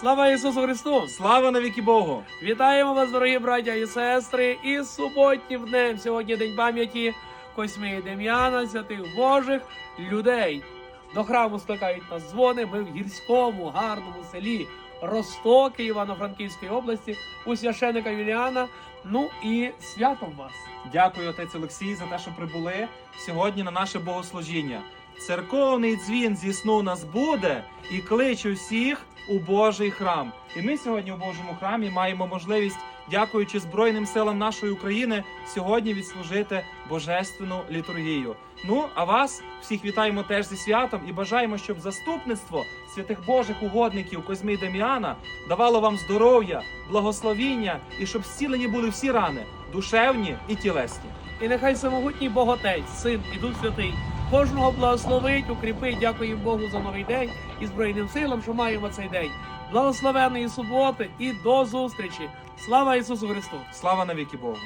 Слава Ісусу Христу! Слава навіки Богу! Вітаємо вас, дорогі браття і сестри, із суботнім днем. Сьогодні день пам'яті Косьми і Дем'яна, святих Божих людей. До храму скликають нас дзвони. Ми в гірському, гарному селі Ростоки Івано-Франківської області у священика Юліана. Ну і святом вас. Дякую, отець Олексій, за те, що прибули сьогодні на наше богослужіння. Церковний дзвін зі сну нас буде і кличе всіх у Божий храм. І ми сьогодні у Божому храмі маємо можливість, дякуючи Збройним силам нашої України, сьогодні відслужити божественну літургію. Ну а вас всіх вітаємо теж зі святом і бажаємо, щоб заступництво святих Божих угодників Козьми і Дем'яна давало вам здоров'я, благословіння і щоб зцілені були всі рани, душевні і тілесні. І нехай самогутній Боготець, Син і Дух Святий кожного благословить, укріпить. дякую Богу за новий день і Збройним силам, що маємо цей день. Благословеної суботи і до зустрічі! Слава Ісусу Христу! Слава навіки Богу!